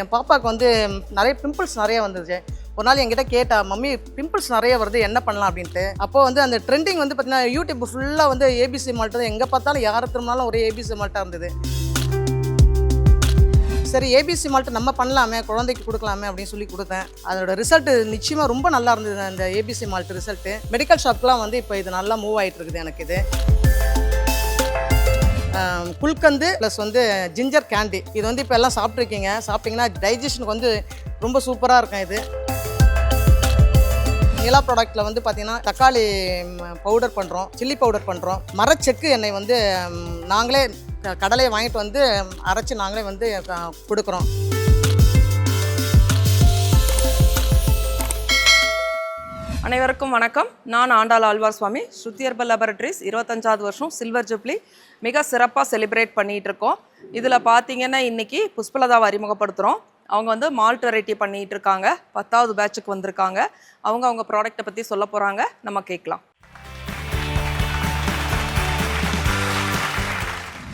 என் பாப்பாவுக்கு வந்து நிறைய பிம்பிள்ஸ் நிறைய வந்துருச்சு ஒரு நாள் என்கிட்ட கேட்டா மம்மி பிம்பிள்ஸ் நிறைய வருது என்ன பண்ணலாம்? அப்படின்ட்டு. அப்போ வந்து அந்த ட்ரெண்டிங் வந்து பார்த்தீங்கன்னா யூடியூப் ஃபுல்லாக வந்து ஏபிசி மால்ட்டு தான். எங்கே பார்த்தாலும் யாரை திரும்பினாலும் ஒரே ஏபிசி மால்ட்டாக இருந்தது. சரி ஏபிசி மால்ட்டு நம்ம பண்ணலாமே குழந்தைக்கு கொடுக்கலாமே அப்படின்னு சொல்லி கொடுத்தேன். அதோட ரிசல்ட் நிச்சயமாக ரொம்ப நல்லா இருந்தது அந்த ஏபிசி மால்ட் ரிசல்ட்டு மெடிக்கல் ஷாப்லாம் வந்து இப்போ இது நல்லா மூவ் ஆகிட்டு இருக்குது எனக்கு இது. குல்கந்து ப்ளஸ் வந்து ஜிஞ்சர் கேண்டி இது வந்து இப்போ எல்லாம் சாப்பிட்ருக்கீங்க சாப்பிட்டீங்கன்னா டைஜஷனுக்கு வந்து ரொம்ப சூப்பராக இருக்கும் இது. நிலா ப்ராடக்ட்டில் வந்து பார்த்திங்கன்னா தக்காளி பவுடர் பண்ணுறோம் சில்லி பவுடர் பண்ணுறோம் மரச்செக்கு எண்ணெய் வந்து நாங்களே கடலையை வாங்கிட்டு வந்து அரைச்சி நாங்களே வந்து கொடுக்குறோம். அனைவருக்கும் வணக்கம். நான் ஆண்டாள் ஆழ்வார் சுவாமி ஸ்ருத்தியர்பல் லெபரட்டரிஸ் இருபத்தஞ்சாவது வருஷம் சில்வர் ஜூப்ளி மிக சிறப்பாக செலிப்ரேட் பண்ணிகிட்டு இருக்கோம். இதில் பார்த்தீங்கன்னா இன்னைக்கு புஷ்பலதாவை அறிமுகப்படுத்துகிறோம் அவங்க வந்து மால்ட் வெரைட்டி பண்ணிகிட்டு இருக்காங்க. பத்தாவது பேட்சுக்கு வந்திருக்காங்க. அவங்க அவங்க ப்ராடக்ட்டை பற்றி சொல்ல போகிறாங்க நம்ம கேட்கலாம்.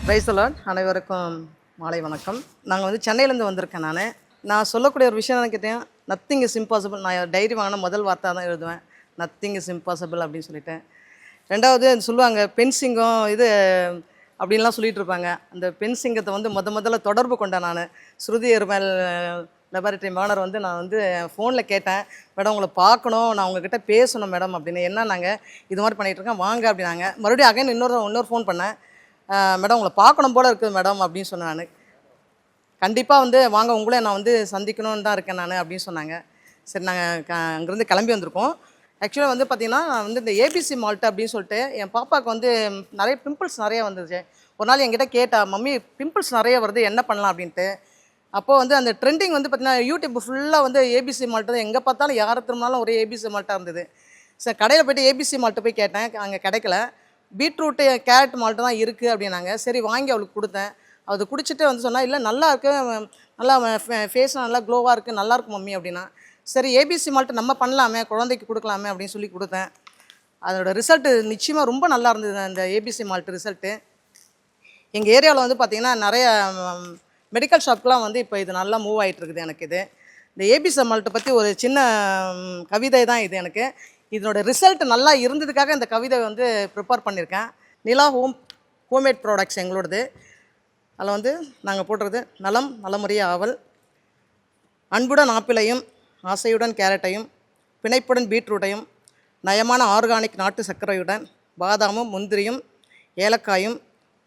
பிரைசலாட் அனைவருக்கும் மாலை வணக்கம். நாங்கள் வந்து சென்னையிலேருந்து வந்திருக்கேன் நான். நான் சொல்லக்கூடிய ஒரு விஷயம் என்ன கேட்டேன் நத்திங் இஸ் இம்பாசிபிள் நான் டைரி வாங்கின முதல் வார்த்தை தான் எழுதுவேன். நத்திங் இஸ் இம்பாசிபிள் அப்படின்னு சொல்லிட்டேன். ரெண்டாவது சொல்லுவாங்க பெண் சிங்கம் இது அப்படின்லாம் சொல்லிகிட்டு இருப்பாங்க. அந்த பென்சிங்கத்தை வந்து முத முதல்ல தொடர்பு கொண்டேன் நான். ஸ்ருதி எருமல் லெபார்ட்டரி மாணவர் வந்து நான் வந்து ஃபோனில் கேட்டேன். மேடம் உங்களை பார்க்கணும். நான் உங்ககிட்ட பேசணும் மேடம் அப்படின்னு. என்ன நாங்கள் இது மாதிரி பண்ணிகிட்டு இருக்கேன். வாங்க அப்படின்னாங்க. மறுபடியும் அகைன் இன்னொரு இன்னொரு ஃபோன் பண்ணேன். மேடம் உங்களை பார்க்கணும் போல இருக்குது மேடம் அப்படின்னு சொன்னேன் நான். கண்டிப்பாக வந்து வாங்க உங்களே நான் வந்து சந்திக்கணும்னு தான் இருக்கேன் நான் அப்படின்னு சொன்னாங்க. சரி நாங்கள் க அங்கேருந்து கிளம்பி வந்திருக்கோம். ஆக்சுவலாக வந்து பார்த்திங்கன்னா நான் வந்து இந்த ஏபிசி மால்ட்டு அப்படின்னு சொல்லிட்டு என் பாப்பாவுக்கு வந்து நிறைய பிம்பிள்ஸ் நிறைய வந்துருச்சு ஒரு நாள் என்கிட்ட கேட்டா மம்மி பிம்பிள்ஸ் நிறைய வருது என்ன பண்ணலாம்? அப்படின்ட்டு. அப்போது வந்து அந்த ட்ரெண்டிங் வந்து பார்த்திங்கன்னா யூடியூப் ஃபுல்லாக வந்து ஏபிசி மால்ட்டு தான் எங்கே பார்த்தாலும் யாரை திரும்பினாலும் ஒரே ஏபிசி மால்ட்டாக இருந்தது. சரி கடையில் போய்ட்டு ஏபிசி மால்ட்டு போய் கேட்டேன் அங்கே கிடைக்கல. பீட்ரூட்டு கேரட் மால்ட்டு தான் இருக்குது அப்படின்னாங்க. சரி வாங்கி அவளுக்கு கொடுத்தேன். அது குடிச்சிட்டு வந்து சொன்னால் இல்லை நல்லா இருக்கு நல்லா ஃபேஸ் நல்லா க்ளோவாக இருக்குது நல்லா இருக்கும் மம்மி அப்படின்னா சரி ஏபிசி மால்ட்டு நம்ம பண்ணலாமே குழந்தைக்கு கொடுக்கலாமே அப்படின்னு சொல்லி கொடுத்தேன். அதோட ரிசல்ட்டு நிச்சயமாக ரொம்ப நல்லா இருந்தது அந்த ஏபிசி மால்ட்டு ரிசல்ட்டு எங்கள் ஏரியாவில் வந்து பார்த்திங்கன்னா நிறைய மெடிக்கல் ஷாப்லாம் வந்து இப்போ இது நல்லா மூவ் ஆகிட்டு இருக்குது எனக்கு இது. இந்த ஏபிசி மால்ட்டை பற்றி ஒரு சின்ன கவிதை தான் இது எனக்கு. இதனோட ரிசல்ட் நல்லா இருந்ததுக்காக இந்த கவிதை வந்து ப்ரிப்பேர் பண்ணியிருக்கேன் நிலா ஹோம் ஹோம்மேட் ப்ராடக்ட்ஸ் எங்களோடது. அதில் வந்து நாங்கள் போடுறது நலம் நலமுறைய ஆவல். அன்புடன் ஆப்பிளையும் ஆசையுடன் கேரட்டையும் பிணைப்புடன் பீட்ரூட்டையும் நயமான ஆர்கானிக் நாட்டு சர்க்கரையுடன் பாதாமும் முந்திரியும் ஏலக்காயும்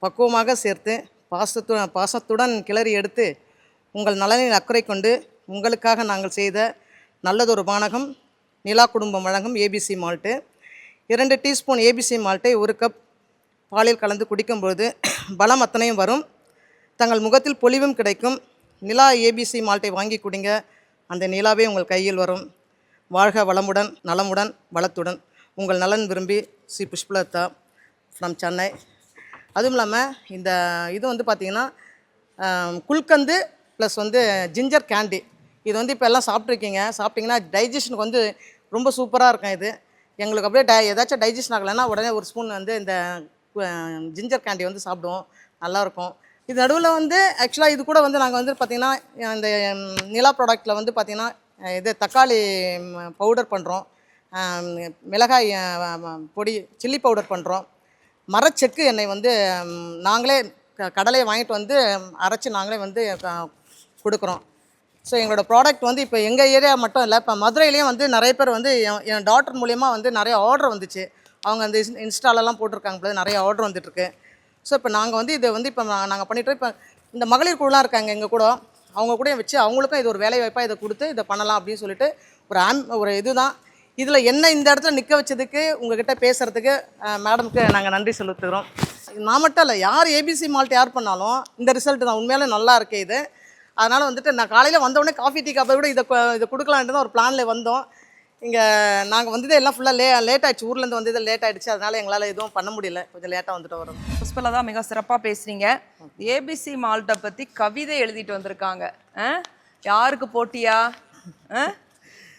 பக்குவமாக சேர்த்து பாசத்து பாசத்துடன் கிளறி எடுத்து உங்கள் நலனில் அக்கறை கொண்டு உங்களுக்காக நாங்கள் செய்த நல்லதொரு பானகம் நிலா குடும்பம் வழங்கும் ஏபிசி மால்ட்டு. இரண்டு டீஸ்பூன் ஏபிசி மால்ட்டை ஒரு கப் பாலில் கலந்து குடிக்கும்பொழுது பலம் அத்தனையும் வரும். தங்கள் முகத்தில் பொலிவும் கிடைக்கும். நிலா ஏபிசி மால்ட்டை வாங்கி குடிங்க. அந்த நிலாவே உங்கள் கையில் வரும். வாழ்க வளமுடன் நலமுடன் வளத்துடன். உங்கள் நலன் விரும்பி ஸ்ரீ புஷ்பலதா ஃப்ரம் சென்னை. அதுவும் இல்லாமல் இந்த இது வந்து பார்த்திங்கன்னா குல்கந்து ப்ளஸ் வந்து ஜிஞ்சர் கேண்டி இது வந்து இப்போ எல்லாம் சாப்பிட்ருக்கீங்க சாப்பிட்டிங்கன்னா டைஜஷனுக்கு வந்து ரொம்ப சூப்பராக இருக்கும் இது. எங்களுக்கு அப்படியே டை ஏதாச்சும் டைஜஷன் ஆகலைன்னா உடனே ஒரு ஸ்பூன் வந்து இந்த ஜிஞ்சர் கேண்டி வந்து சாப்பிடுவோம். நல்லாயிருக்கும் இது நடுவில் வந்து ஆக்சுவலாக இது கூட வந்து நாங்கள் வந்து பார்த்திங்கன்னா இந்த நிலா ப்ராடக்ட்டில் வந்து பார்த்திங்கன்னா இது தக்காளி பவுடர் பண்ணுறோம் மிளகாய் பொடி சில்லி பவுடர் பண்ணுறோம் மரச்செக்கு எண்ணெய் வந்து நாங்களே க- கடலையை வாங்கிட்டு வந்து அரைச்சி நாங்களே வந்து கொடுக்குறோம். ஸோ எங்களோட ப்ராடக்ட் வந்து இப்போ எங்கள் ஏரியா மட்டும் இல்லை இப்போ மதுரையிலையும் வந்து நிறைய பேர் வந்து என் என் டாக்டர் மூலியமாக வந்து நிறைய ஆர்டர் வந்துச்சு. அவங்க அந்த இன்ஸ்- இன்ஸ்டாலெல்லாம் போட்டிருக்காங்க நிறைய ஆர்டர் வந்துட்டுருக்கு ஸோ இப்போ நாங்கள் வந்து இதை வந்து இப்போ நாங்கள் பண்ணிட்டு இப்போ இந்த மகளிர் குழுலாம் இருக்காங்க எங்கள் கூட அவங்க கூட வச்சு அவங்களுக்கும் இது ஒரு வேலை வாய்ப்பாக இதை கொடுத்து இதை பண்ணலாம் அப்படின்னு சொல்லிட்டு ஒரு ஆம் ஒரு இதுதான். இதில் என்ன இந்த இடத்துல நிற்க வச்சதுக்கு உங்ககிட்ட பேசுகிறதுக்கு மேடமுக்கு நாங்கள் நன்றி செலுத்துகிறோம். நான் மட்டும் இல்லை யார் ஏபிசி மால்ட் யார் பண்ணாலும் இந்த ரிசல்ட் தான். உண்மையிலே நல்லா இருக்குது இது. அதனால் வந்துட்டு நான் காலையில் வந்தவுடனே காஃபி டீ காப்பை விட இதை இதை கொடுக்கலான்ட்டு தான் ஒரு பிளானில் வந்தோம். இங்கே நாங்கள் வந்ததே எல்லாம் ஃபுல்லாக லே லேட் ஆயிடுச்சு. ஊர்லேருந்து வந்தது லேட் ஆயிடுச்சு. அதனால் எங்களால் எதுவும் பண்ண முடியல. கொஞ்சம் லேட்டாக வந்துட்டு வரோம் புஷ்பலதா மிக சிறப்பாக பேசுறீங்க. ஏபிசி மால்ட்டை பற்றி கவிதை எழுதிட்டு வந்திருக்காங்க. ஆ? யாருக்கு போட்டியா?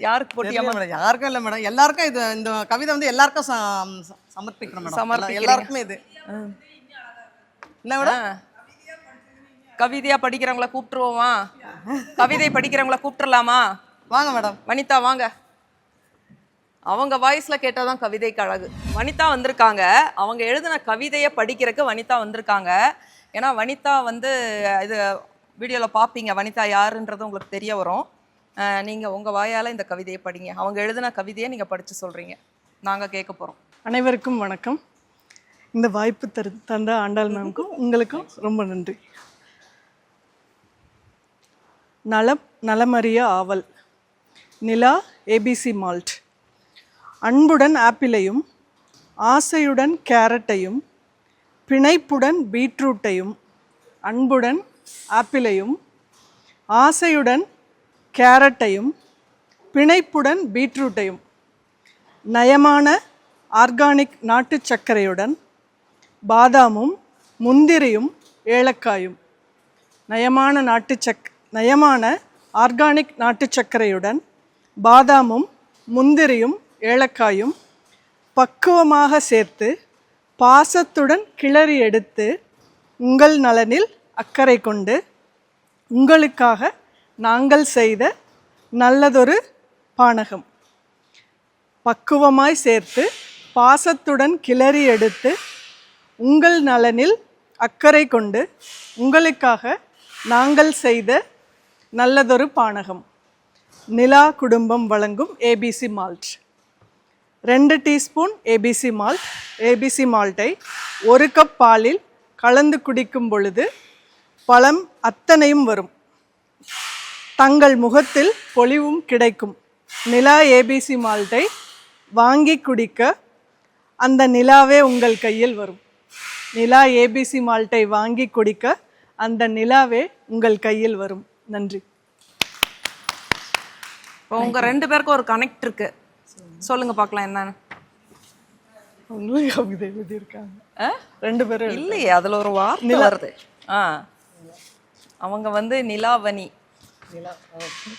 யாருக்கு போட்டியா மேடம் யாருக்கும் இல்லை மேடம் எல்லாருக்கும் இது இந்த கவிதை வந்து எல்லாருக்கும் சமர்ப்பிக்கிறோம் மேடம் சமர்ப்பிக்கிறீங்க. எல்லாருக்குமே இது. என்ன மேடம் கவிதையா படிக்கிறவங்கள கூப்பிட்டுருவோமா? கவிதை படிக்கிறவங்கள கூப்பிட்டுறலாமா வாங்க மேடம் வனிதா வாங்க. அவங்க வாய்ஸில் கேட்டால் தான் கவிதைக்கு அழகு. வனிதா வந்திருக்காங்க. அவங்க எழுதின கவிதையை படிக்கிறதுக்கு வனிதா வந்திருக்காங்க. ஏன்னா வனிதா வந்து இது வீடியோவில் பார்ப்பீங்க. வனிதா யாருன்றது உங்களுக்கு தெரிய வரும். நீங்கள் உங்கள் வாயால் இந்த கவிதையை படிங்க. அவங்க எழுதின கவிதையை நீங்கள் படித்து சொல்கிறீங்க நாங்கள் கேட்க போகிறோம் அனைவருக்கும் வணக்கம். இந்த வாய்ப்பு தரு தந்த ஆண்டாள் மேம்க்கும் உங்களுக்கும் ரொம்ப நன்றி. நலம் நலமறிய ஆவல். நிலா ஏபிசி மால்ட் அன்புடன் ஆப்பிளையும் ஆசையுடன் கேரட்டையும் பிணைப்புடன் பீட்ரூட்டையும் அன்புடன் ஆப்பிளையும் ஆசையுடன் கேரட்டையும் பிணைப்புடன் பீட்ரூட்டையும் நயமான ஆர்கானிக் நாட்டுச் சர்க்கரையுடன் பாதாமும் முந்திரியும் ஏலக்காயும் நயமான நாட்டு சக் நயமான ஆர்கானிக் நாட்டுச் சர்க்கரையுடன் பாதாமும் முந்திரியும் ஏலக்காயும் பக்குவமாக சேர்த்து பாசத்துடன் கிளறி எடுத்து உங்கள் நலனில் அக்கறை கொண்டு உங்களுக்காக நாங்கள் செய்த நல்லதொரு பானகம். பக்குவமாய் சேர்த்து பாசத்துடன் கிளறி எடுத்து உங்கள் நலனில் அக்கறை கொண்டு உங்களுக்காக நாங்கள் செய்த நல்லதொரு பானகம். நிலா குடும்பம் வழங்கும் ஏபிசி மால்ட் ரெண்டு டீஸ்பூன் ஏபிசி மால்ட் ஏபிசி மால்ட்டை ஒரு கப் பாலில் கலந்து குடிக்கும் பொழுது பழம் அத்தனையும் வரும். தங்கள் முகத்தில் பொலிவும் கிடைக்கும். நிலா ஏபிசி மால்ட்டை வாங்கி குடிக்க அந்த நிலாவே உங்கள் கையில் வரும். நிலா ஏபிசி மால்ட்டை வாங்கி குடிக்க அந்த நிலாவே உங்கள் கையில் வரும். நன்றி. இப்போ உங்கள் ரெண்டு பேருக்கும் ஒரு கனெக்ட் இருக்குது சொல்லுங்க பார்க்கலாம் என்னன்னு அவங்களும் கவிதை எழுதியிருக்காங்க? ரெண்டு பேரும் இல்லையே அதுல ஒரு வார்த்தை வருது. ஆ. அவங்க வந்து நிலாவணி.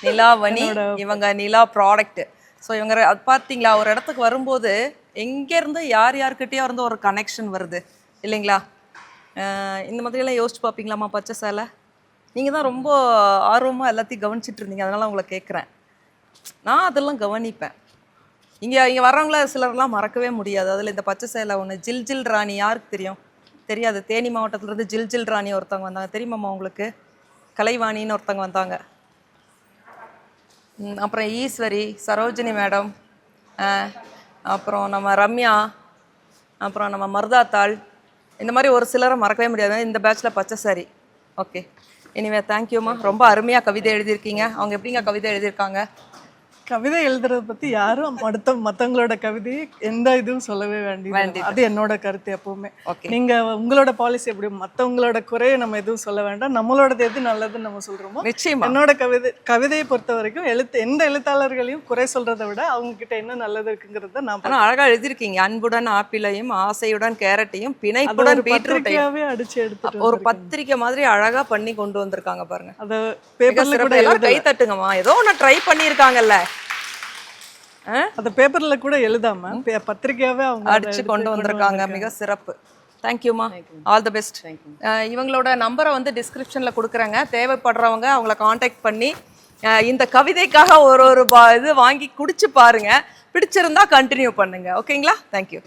நிலாவணி இவங்க நிலா ப்ராடக்ட் ஸோ இவங்க அது பார்த்தீங்களா ஒரு இடத்துக்கு வரும்போது எங்கேருந்து யார் யார்கிட்டயோ இருந்து ஒரு கனெக்ஷன் வருது. இல்லைங்களா? இந்த மாதிரியெல்லாம் யோசிச்சு பார்ப்பீங்களாம்மா பச்சை சேலை? நீங்கள் தான் ரொம்ப ஆர்வமாக எல்லாத்தையும் கவனிச்சிட்டு இருந்தீங்க அதனால உங்களை கேட்குறேன் நான் அதெல்லாம் கவனிப்பேன். இங்கே இங்கே வர்றவங்கள சிலர்லாம் மறக்கவே முடியாது. அதில் இந்த பச்சை சேலை ஒன்று ஜில் ஜில் ராணி யாருக்கு தெரியும்? தெரியாது. தேனி மாவட்டத்திலேருந்து ஜில் ஜில் ராணி ஒருத்தவங்க வந்தாங்க. தெரியுமாம்மா உங்களுக்கு? கலைவாணின்னு ஒருத்தவங்க வந்தாங்க. அப்புறம் ஈஸ்வரி சரோஜினி மேடம் அப்புறம் நம்ம ரம்யா அப்புறம் நம்ம மருதாத்தாள். இந்த மாதிரி ஒரு சிலரை மறக்கவே முடியாது. இந்த பேட்ச்சில் பச்சை சாரி ஓகே இனிமே தேங்க்யூம்மா ரொம்ப அருமையாக கவிதை எழுதியிருக்கீங்க. அவங்க எப்படிங்க கவிதை எழுதியிருக்காங்க? கவிதை எழுதுறத பத்தி யாரும் அடுத்த மத்தவங்களோட கவிதையை எந்த இதுவும் சொல்லவே வேண்டியது அது என்னோட கருத்து எப்பவுமே. நீங்க உங்களோட பாலிசி எப்படி மத்தவங்களோட குறைய நம்ம எதுவும் சொல்ல வேண்டாம். நம்மளோடது எது நல்லதுன்னு நம்ம சொல்றோமோ நிச்சயமா. என்னோட கவிதை கவிதையை பொறுத்த வரைக்கும் எழுத்து எந்த எழுத்தாளர்களையும் குறை சொல்றதை விட அவங்க கிட்ட என்ன நல்லது இருக்குங்கிறத நான் ஆனா அழகா எழுதியிருக்கீங்க. அன்புடன் ஆப்பிளையும் ஆசையுடன் கேரட்டையும் பிணைப்புடன் பத்திரிக்கையாவே அடிச்சு எடுத்துட்டு ஒரு பத்திரிக்கை மாதிரி அழகா பண்ணி கொண்டு வந்திருக்காங்க பாருங்க. அத பேப்பர்ல கூட கை தட்டுங்கம்மா. ஏதோ ஒண்ணு ட்ரை பண்ணியிருக்காங்கல்ல. அத பேப்பர்ல கூட எழுதாம பே- பத்திரிக்கையாவே அவங்க அடிச்சு கொண்டு வந்திருக்காங்க. மிக சிறப்பு. தேங்க்யூம்மா ஆல் தி பெஸ்ட் இவங்களோட நம்பரை வந்து டிஸ்கிரிப்ஷனில் கொடுக்குறேங்க. தேவைப்படுறவங்க அவங்கள காண்டாக்ட் பண்ணி இந்த கவிதைக்காக ஒரு ஒரு இது வாங்கி குடிச்சு பாருங்க. பிடிச்சிருந்தா கண்டினியூ பண்ணுங்க. ஓகேங்களா தேங்க்யூ